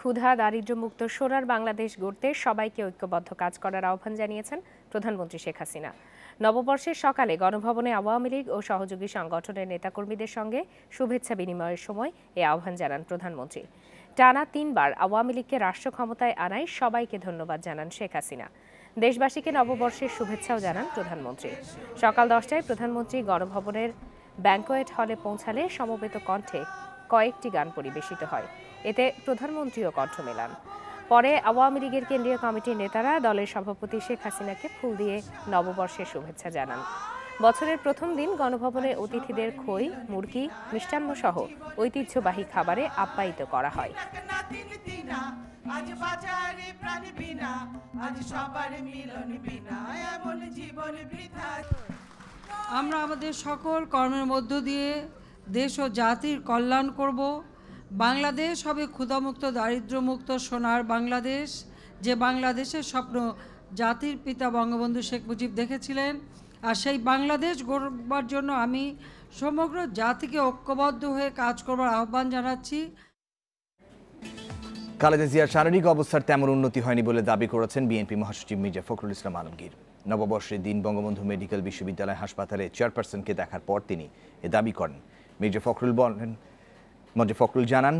ক্ষুধা, দারিদ্র্যমুক্ত, সোনার বাংলাদেশ গড়তে সবাইকে ঐক্যবদ্ধ কাজ করার আহ্বান জানিয়েছেন প্রধানমন্ত্রী শেখ হাসিনা। নববর্ষের সকালে গণভবনে আওয়ামী লীগ ও সহযোগী সংগঠনের নেতাকর্মীদের সঙ্গে শুভেচ্ছা বিনিময়ের সময় এ আহ্বান জানান প্রধানমন্ত্রী। টানা তিনবার আওয়ামী লীগকে রাষ্ট্র ক্ষমতায় আনায় সবাইকে ধন্যবাদ জানান শেখ হাসিনা। দেশবাসীকে নববর্ষের শুভেচ্ছাও জানান প্রধানমন্ত্রী। সকাল দশটায় প্রধানমন্ত্রী গণভবনের ব্যাংকোয়েট হলে পৌঁছালে সমবেত কণ্ঠে কয়েকটি গান পরিবেশিত হয়। এতে প্রধানমন্ত্রীও কণ্ঠ মেলান। পরে আওয়ামী লীগের কেন্দ্রীয় কমিটির নেতারা দলের সভাপতি শেখ হাসিনাকে ফুল দিয়ে নববর্ষের শুভেচ্ছা জানান। বছরের প্রথম দিন গণভবনে অতিথিদের খই, মুরগি, মিষ্টান্ন সহ ঐতিহ্যবাহী খাবারে আপ্যায়িত করা হয়। আজ বাজারে বিনা আজ সবার মিলন বিনা এমন জীবন বৃথা আমরা আমাদের সকল কর্মের মধ্য দিয়ে দেশ ও জাতির কল্যাণ করব। বাংলাদেশ হবে ক্ষুধামুক্ত, দারিদ্র্যমুক্ত, সোনার বাংলাদেশ। যে বাংলাদেশের স্বপ্ন জাতির পিতা বঙ্গবন্ধু শেখ মুজিব দেখেছিলেন, আর সেই বাংলাদেশ গড়বার জন্য আমি সমগ্র জাতিকে ঐক্যবদ্ধ হয়ে কাজ করবার আহ্বান জানাচ্ছি। খালেদা জিয়ার শারীরিক অবস্থার তেমন উন্নতি হয়নি বলে দাবি করেছেন বিএনপি মহাসচিব মির্জা ফখরুল ইসলাম আলমগীর। নববর্ষের দিন বঙ্গবন্ধু মেডিকেল বিশ্ববিদ্যালয় হাসপাতালে চেয়ারপারসনকে দেখার পর তিনি এ দাবি করেন। মির্জা ফখরুল বলেন মির্জা ফখরুল জানান,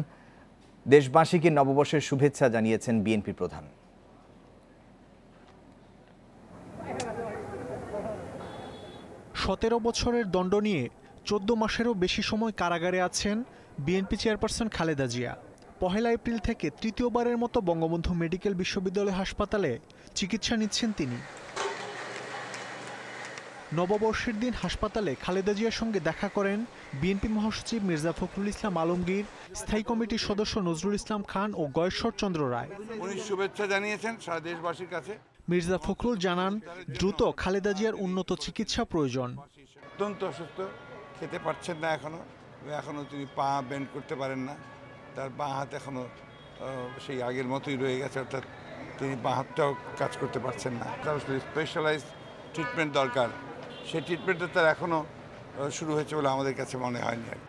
দেশবাসীকে নববর্ষের শুভেচ্ছা জানিয়েছেন বিএনপি প্রধান। সতেরো বছরের দণ্ড নিয়ে চোদ্দ মাসেরও বেশি সময় কারাগারে আছেন বিএনপি চেয়ারপারসন খালেদা জিয়া। পহেলা এপ্রিল থেকে তৃতীয়বারের মতো বঙ্গবন্ধু মেডিকেল বিশ্ববিদ্যালয় হাসপাতালে চিকিৎসা নিচ্ছেন তিনি। নববর্ষের দিন হাসপাতালে খালেদা জিয়ার সঙ্গে দেখা করেন বিএনপি মহাসচিব মির্জা ফখরুল ইসলাম আলমগীর স্থায়ী কমিটির সদস্য নজরুল ইসলাম খান ও গয়েশ্বর চন্দ্র রায়। উনি শুভেচ্ছা জানিয়েছেন সারা দেশবাসীর কাছে। মির্জা ফখরুল জানান দ্রুত খালেদা জিয়ার উন্নত চিকিৎসা প্রয়োজন। অত্যন্ত অসুস্থ খেতে পারছেন না এখনও এখনও তিনি পা বেন্ড করতে পারেন না। তার বাঁ হাত এখনও সেই আগের মতোই রয়ে গেছে অর্থাৎ তিনি বাঁ হাতটাও কাজ করতে পারছেন না। তার স্পেশালাইজ ট্রিটমেন্ট দরকার। সেই ট্রিটমেন্টটা তার এখনও শুরু হয়েছে বলে আমাদের কাছে মনে হয়নি আর কি।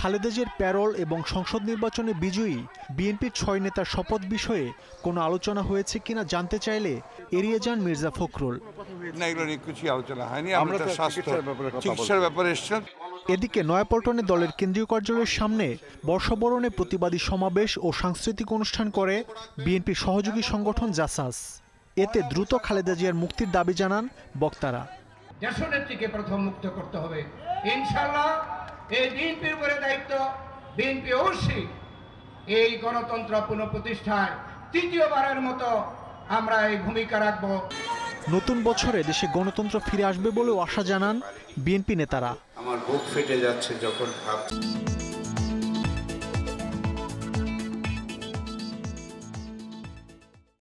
খালেদা জিয়ার প্যারোল এবং সংসদ নির্বাচনে বিজয়ী বিএনপির ছয় নেতার শপথ বিষয়ে কোনো আলোচনা হয়েছে কিনা জানতে চাইলে এড়িয়ে যান মির্জা ফখরুল। না এগুলো নিয়ে কিছুই আলোচনা হয়নি। আমরা তার স্বাস্থ্য চিকিৎসার ব্যাপারে এসেছিলাম। এদিকে নয়াপল্টনে দলের কেন্দ্রীয় কার্যালয়ের সামনে বর্ষবরণে প্রতিবাদী সমাবেশ ও সাংস্কৃতিক অনুষ্ঠান করে বিএনপির সহযোগী সংগঠন জাসাস। এতে দ্রুত খালেদা জিয়ার মুক্তির দাবি জানান বক্তারা। দেশনেত্রীকে প্রথম মুক্ত করতে হবে। ইনশাল্লাহ এই বিএনপির উপরে দায়িত্ব বিএনপি অবশ্যই এই গণতন্ত্র পুনঃপ্রতিষ্ঠায় তৃতীয়বারের মতো আমরা এই ভূমিকা রাখব। নতুন বছরে দেশে গণতন্ত্র ফিরে আসবে বলেও আশা জানান বিএনপি নেতারা। আমার বুক ফেটে যাচ্ছে যখন ভাবছি